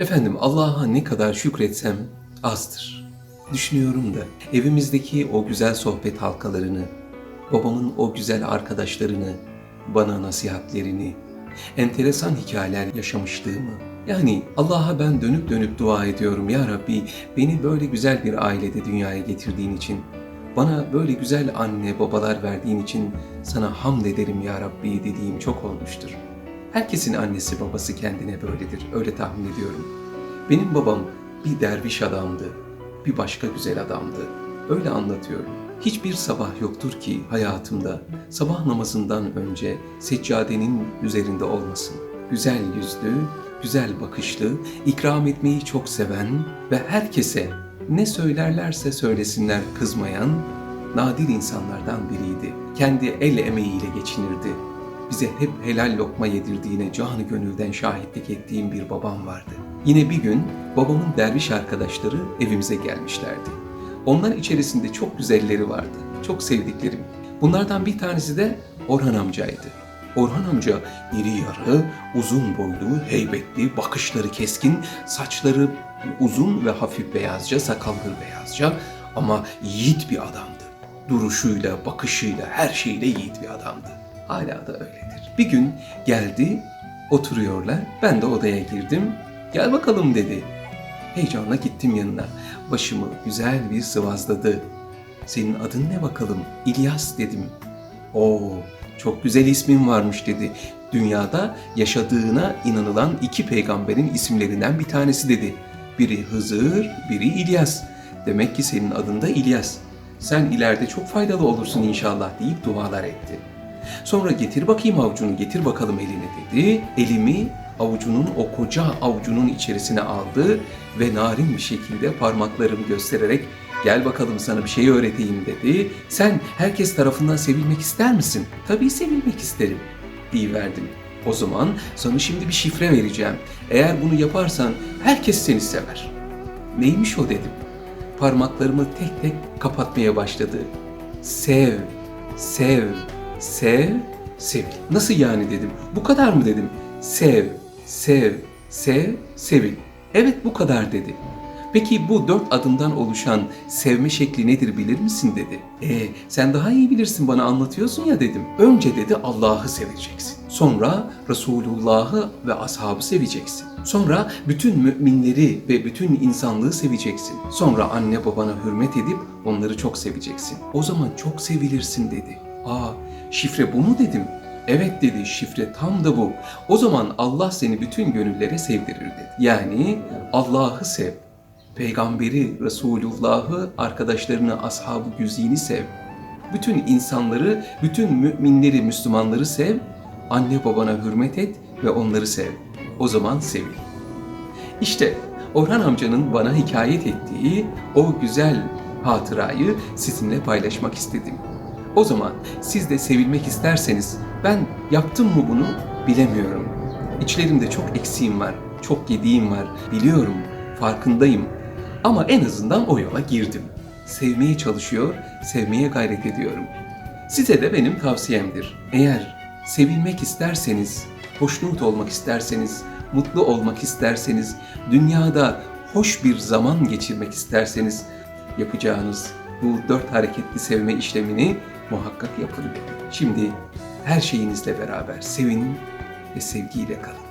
Efendim Allah'a ne kadar şükretsem azdır. Düşünüyorum da evimizdeki o güzel sohbet halkalarını, babamın o güzel arkadaşlarını, bana nasihatlerini, enteresan hikayeler yaşamışlığımı. Yani Allah'a ben dönüp dönüp dua ediyorum ya Rabbi beni böyle güzel bir ailede dünyaya getirdiğin için, bana böyle güzel anne babalar verdiğin için sana hamd ederim ya Rabbi dediğim çok olmuştur. Herkesin annesi babası kendine böyledir, öyle tahmin ediyorum. Benim babam bir derviş adamdı, bir başka güzel adamdı. Öyle anlatıyorum. Hiçbir sabah yoktur ki hayatımda sabah namazından önce seccadenin üzerinde olmasın. Güzel yüzlü, güzel bakışlı, ikram etmeyi çok seven ve herkese ne söylerlerse söylesinler kızmayan nadir insanlardan biriydi. Kendi el emeğiyle geçinirdi. Bize hep helal lokma yedirdiğine canı gönülden şahitlik ettiğim bir babam vardı. Yine bir gün babamın derviş arkadaşları evimize gelmişlerdi. Onlar içerisinde çok güzelleri vardı. Çok sevdiklerim. Bunlardan bir tanesi de Orhan amcaydı. Orhan amca iri yarı, uzun boylu, heybetli, bakışları keskin, saçları uzun ve hafif beyazca, sakalları beyazca ama yiğit bir adamdı. Duruşuyla, bakışıyla, her şeyle yiğit bir adamdı. Hala da öyledir. Bir gün geldi, oturuyorlar. Ben de odaya girdim. Gel bakalım dedi. Heyecanla gittim yanına. Başımı güzel bir sıvazladı. Senin adın ne bakalım? İlyas dedim. Oo, çok güzel ismin varmış dedi. Dünyada yaşadığına inanılan iki peygamberin isimlerinden bir tanesi dedi. Biri Hızır, biri İlyas. Demek ki senin adın da İlyas. Sen ileride çok faydalı olursun inşallah deyip dualar etti. Sonra getir bakayım avucunu, getir bakalım elini dedi. Elimi avucunun o koca avucunun içerisine aldı ve narin bir şekilde parmaklarımı göstererek gel bakalım sana bir şey öğreteyim dedi. Sen herkes tarafından sevilmek ister misin? Tabii sevilmek isterim verdim. O zaman sana şimdi bir şifre vereceğim. Eğer bunu yaparsan herkes seni sever. Neymiş o dedim. Parmaklarımı tek tek kapatmaya başladı. Sev, sev, sev, sevil. Nasıl yani dedim. Bu kadar mı dedim. Sev, sev, sev, sevil. Evet bu kadar dedi. Peki bu dört adımdan oluşan sevme şekli nedir bilir misin dedi. E sen daha iyi bilirsin bana anlatıyorsun ya dedim. Önce dedi Allah'ı seveceksin. Sonra Resulullah'ı ve ashabı seveceksin. Sonra bütün müminleri ve bütün insanlığı seveceksin. Sonra anne babana hürmet edip onları çok seveceksin. O zaman çok sevilirsin dedi. Aa şifre bu mu dedim. Evet dedi şifre tam da bu. O zaman Allah seni bütün gönüllere sevdirir dedi. Yani Allah'ı sev, peygamberi, Resulullah'ı, arkadaşlarını, ashabı güzini sev. Bütün insanları, bütün müminleri, Müslümanları sev. Anne babana hürmet et ve onları sev. O zaman sevil. İşte Orhan amcanın bana hikayet ettiği o güzel hatırayı sizinle paylaşmak istedim. O zaman siz de sevilmek isterseniz ben yaptım mı bunu bilemiyorum. İçlerimde çok eksiğim var, çok yediğim var, biliyorum, farkındayım. Ama en azından o yola girdim. Sevmeye çalışıyor, sevmeye gayret ediyorum. Size de benim tavsiyemdir. Eğer sevilmek isterseniz, hoşnut olmak isterseniz, mutlu olmak isterseniz, dünyada hoş bir zaman geçirmek isterseniz yapacağınız bu dört hareketli sevme işlemini muhakkak yapın. Şimdi her şeyinizle beraber sevin ve sevgiyle kalın.